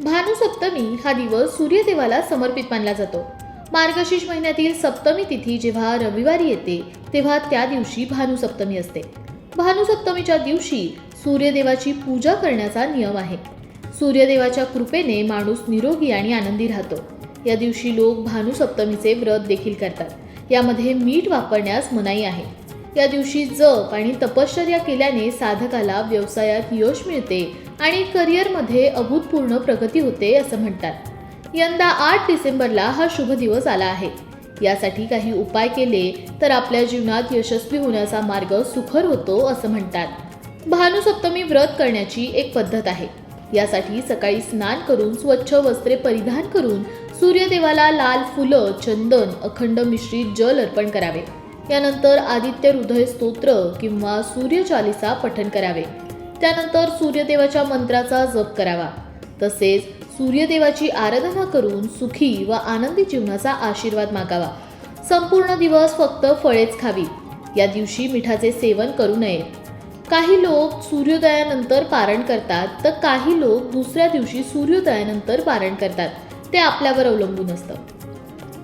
भानुसप्तमी हा दिवस सूर्यदेवाला समर्पित मानला जातो. मार्गशीर्ष महिन्यातील सप्तमी तिथी जेव्हा रविवारी येते तेव्हा त्या दिवशी भानुसप्तमी असते. भानुसप्तमीच्या दिवशी सूर्यदेवाची पूजा करण्याचा नियम आहे. सूर्यदेवाच्या कृपेने माणूस निरोगी आणि आनंदी राहतो. या दिवशी लोक भानुसप्तमीचे व्रत देखील करतात. यामध्ये मीठ वापरण्यास मनाई आहे. या दिवशी जप आणि तपश्चर्या केल्याने साधकाला व्यवसायात यश मिळते आणि करिअरमध्ये अभूतपूर्ण प्रगती होते असं म्हणतात. यंदा आठ डिसेंबरला हा शुभ दिवस आला आहे. यासाठी काही उपाय केले तर आपल्या जीवनात यशस्वी होण्याचा मार्ग सुखर होतो असं म्हणतात. भानुसप्तमी व्रत करण्याची एक पद्धत आहे. यासाठी सकाळी स्नान करून स्वच्छ वस्त्रे परिधान करून सूर्यदेवाला लाल फुलं चंदन अखंड मिश्रित जल अर्पण करावे. यानंतर आदित्य हृदय स्तोत्र किंवा सूर्यचालिसा पठण करावे. त्यानंतर सूर्यदेवाच्या मंत्राचा जप करावा. तसेच सूर्यदेवाची आराधना करून सुखी व आनंदी जीवनाचा आशीर्वाद मागावा. संपूर्ण दिवस फक्त फळेच खावी. या दिवशी मिठाचे सेवन करू नये. काही लोक सूर्योदयानंतर पारण करतात तर काही लोक दुसऱ्या दिवशी सूर्योदयानंतर पारण करतात. ते आपल्यावर अवलंबून असतं.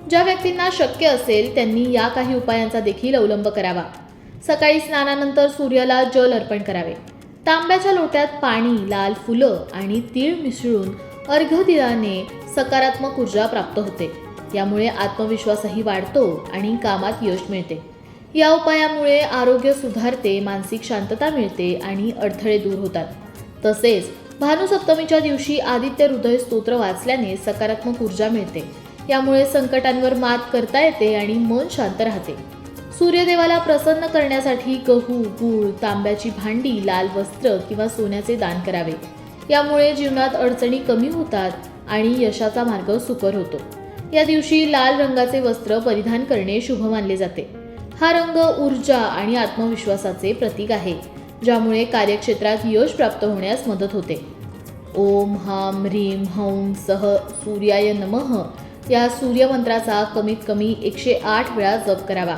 ज्या व्यक्तींना शक्य असेल त्यांनी या काही उपायांचा देखील अवलंब करावा. सकाळी स्नानानंतर सूर्याला जल अर्पण करावे. तांब्याच्या लोट्यात पाणी लाल फुलं आणि तीळ मिसळून अर्घ दिल्याने सकारात्मक ऊर्जा प्राप्त होते. यामुळे आत्मविश्वासही वाढतो आणि कामात यश मिळते. या उपायामुळे आरोग्य सुधारते मानसिक शांतता मिळते आणि अडथळे दूर होतात. तसेच भानुसप्तमीच्या दिवशी आदित्य हृदय स्तोत्र वाचल्याने सकारात्मक ऊर्जा मिळते. यामुळे संकटांवर मात करता येते आणि मन शांत राहते. सूर्यदेवाला प्रसन्न करण्यासाठी गहू गूळ तांब्याची भांडी लाल वस्त्र किंवा सोन्याचे दान करावे. यामुळे जीवनात अडचणी कमी होतात आणि यशाचा मार्ग सुकर होतो. या दिवशी लाल रंगाचे वस्त्र परिधान करणे शुभ मानले जाते. हा रंग ऊर्जा आणि आत्मविश्वासाचे प्रतीक आहे ज्यामुळे कार्यक्षेत्रात यश प्राप्त होण्यास मदत होते. ओम हाम ह्रीम हौम सह सूर्याय नमः या सूर्यमंत्राचा कमीत कमी एकशे आठ वेळा जप करावा.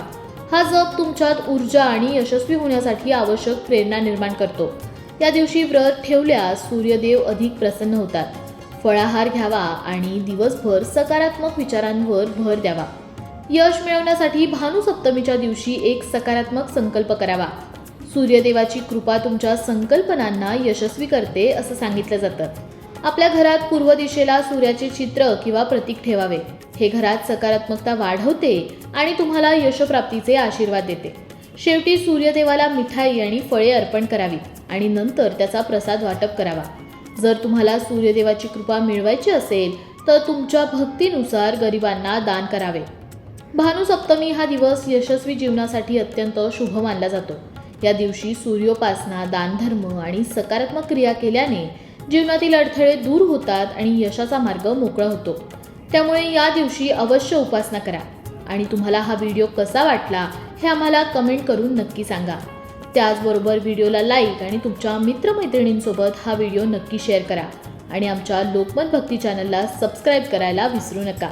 हा जप तुमच्यात ऊर्जा आणि यशस्वी होण्यासाठी आवश्यक प्रेरणा निर्माण करतो. या दिवशी व्रत ठेवल्यास सूर्यदेव अधिक प्रसन्न होतात. फळाहार घ्यावा आणि दिवसभर सकारात्मक विचारांवर भर द्यावा. यश मिळवण्यासाठी भानुसप्तमीच्या दिवशी एक सकारात्मक संकल्प करावा. सूर्यदेवाची कृपा तुमच्या संकल्पनांना यशस्वी करते असं सांगितलं जातं. आपल्या घरात पूर्व दिशेला सूर्याचे चित्र किंवा प्रतीक ठेवावे. हे घरात सकारात्मकता वाढवते आणि तुम्हाला यशप्राप्तीचे आशीर्वाद देते. शेवटी सूर्यदेवाला मिठाई आणि फळे अर्पण करावी आणि नंतर त्याचा प्रसाद वाटप करावा. जर तुम्हाला सूर्यदेवाची कृपा मिळवायची असेल तर तुमच्या भक्तीनुसार गरिबांना दान करावे. भानुसप्तमी हा दिवस यशस्वी जीवनासाठी अत्यंत शुभ मानला जातो. या दिवशी सूर्योपासना दानधर्म आणि सकारात्मक क्रिया केल्याने जीवनातील अडथळे दूर होतात आणि यशाचा मार्ग मोकळा होतो. त्यामुळे या दिवशी अवश्य उपासना करा. आणि तुम्हाला हा व्हिडिओ कसा वाटला हे आम्हाला कमेंट करून नक्की सांगा. त्याचबरोबर व्हिडिओला लाईक आणि तुमच्या मित्रमैत्रिणींसोबत हा व्हिडिओ नक्की शेअर करा. आणि आमच्या लोकमत भक्ती चॅनलला सबस्क्राईब करायला विसरू नका.